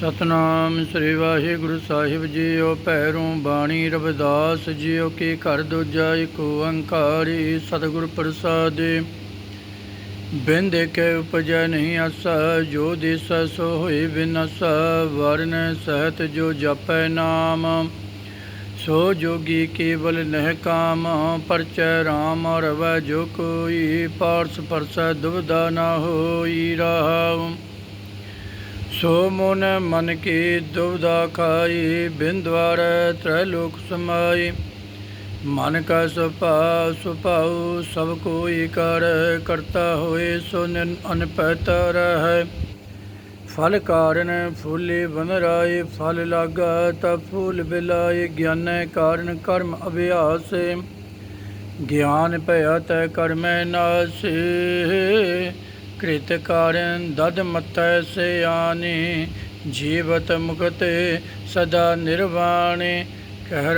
ਸਤਨਾਮ ਸ੍ਰੀ ਵਾਹਿਗੁਰੂ ਸਾਹਿਬ ਜੀਓ, ਭੈਰੋਂ ਬਾਣੀ ਰਵਿਦਾਸ ਜੀਓ, ਕੀ ਘਰ ਦੂਜਾ ਇੱਕ ਓੰਕਾਰੀ ਸਤਿਗੁਰ ਪ੍ਰਸਾਦਿ। ਬਿਨ ਕੇ ਉਪਜੈ ਨਹੀਂ ਆਸਾ, ਜੋ ਦਿਸੈ ਸੋ ਹੋਈ ਬਿਨਸ, ਵਰਨ ਸਹਿਤ ਜੋ ਜਪੈ ਨਾਮ। ਸੋ ਜੋਗੀ ਕੇਵਲ ਨਹਿ ਕਾਮ, ਪਰਚੈ ਰਾਮ ਰਵੈ ਜੋ ਕੋਈ, ਪਾਰਸ ਪਰਸੈ ਦੁਬਦਾ ਨਾ ਹੋਈ ਰਹਾਉ ਸੋ ਮਨ ਮਨ ਕੀ ਦੁਬਦਾ ਖਾਈ, ਬਿੰਦਵਾਰ ਤ੍ਰੈ ਲੋਕ ਸਮਾਈ। ਮਨ ਕਾ ਸੁਭਾਉ ਸੁਭਾਉ, ਸਭ ਕੋਈ ਕਰ, ਕਰਤਾ ਹੋਏ ਸੋ ਨਿਨ ਅਨਪਹਿਤ ਰਹਿ। ਫਲ ਕਾਰਨ ਫੁੱਲੇ ਬਨ ਫਲ ਲਾਗਾ ਤਾ ਫੂਲ ਬਿਲਾਏ, ਗਿਆਨੈ ਕਾਰਨ ਕਰਮ ਅਭਿਆਸ। ਗਿਆਨ ਭਇਆ ਤੈ ਕਰਮੈ ਨਾਸੇ। ਕ੍ਰਿਤ ਕਾਰਨ ਦਦ ਮਤੈ ਸਿਆਨੇ, ਜੀਵਤ ਮੁਕਤੇ ਸਦਾ ਨਿਰਵਾਣੇ। ਕਹਿ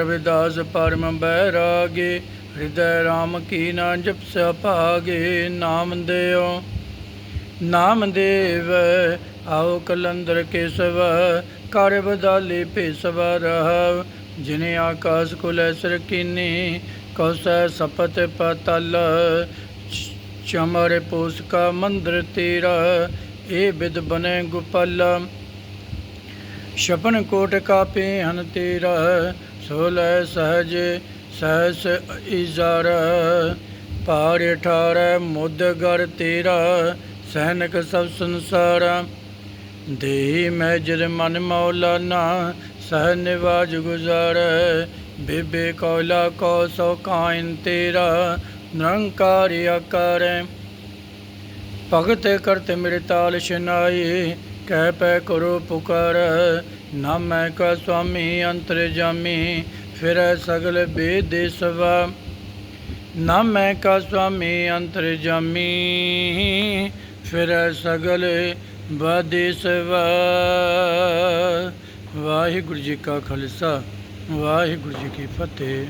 ਪਰਮ ਬੈਰਾਗੇ, ਹਿਰਦੈ ਰਾਮ ਕੀ ਨਾ ਜਪਸਿਆ ਭਾਗੇ ਨਾਮ ਦਿਓ ਨਾਮ ਦੇਵ, ਆਓ ਕਲੰਦਰ ਕੇਸਵ, ਕਰ ਬਦਾਲੀ ਭੇਸਵ ਰਹ ਜਿਨੇ ਆਕਾਸ ਕੁਲ ਸਰ ਕੀਨੀ ਕੌਸੈ ਸਪਤ ਪਤਲ ਚਮਰ ਪੋਸ ਕਾ ਮੰਦਰ ਤੇਰਾ ਏ ਬਿਦ ਬਨੇ ਗੁਪਲ। ਛਪਨ ਕੋਟ ਕਾਪੇ ਹਨ ਤੇਰਾ, ਸੋ ਲੈ ਸਹਜ, ਸਹਸ ਇਜ਼ਰ। ਪਾਰ ਠਾਰ ਮੁੱਦ ਗਰ ਤੇਰਾ, ਸੈਨਕ ਸਭ ਸੰਸਾਰ। ਦੇਹੀ ਮੈਂ ਜਰ ਮਨ ਮੌਲਾਨਾ ਸਹ ਨਿਵਾਜ ਗੁਜ਼ਾਰ। ਬੇਬੇ ਕੌਲਾ ਕੋ ਸੋ ਕਾਇਨ ਤੇਰਾ ਨਿਰੰਕਾਰ ਆਕਾਰ। ਭਗਤ ਕਰਤ ਮੇਰੇ ਤਾਲ ਸ਼ਨਾਈ ਕਹਿ ਪੈ ਕਰੋ ਪੁਕਾਰ। ਨਾਮੈ ਕਾ ਸੁਆਮੀ ਅੰਤਰ ਜਾਮੀ, ਫਿਰੈ ਸਗਲ ਬੇਦ ਸਵਾ। ਨਾਮੈ ਕਾ ਸੁਆਮੀ ਅੰਤਰ ਜਾਮੀ, ਫਿਰੈ ਸਗਲ ਬਾਦੇ ਸਵਾ। ਵਾਹਿਗੁਰੂ ਜੀ ਕਾ ਖਾਲਸਾ, ਵਾਹਿਗੁਰੂ ਜੀ ਕੀ ਫਤਿਹ।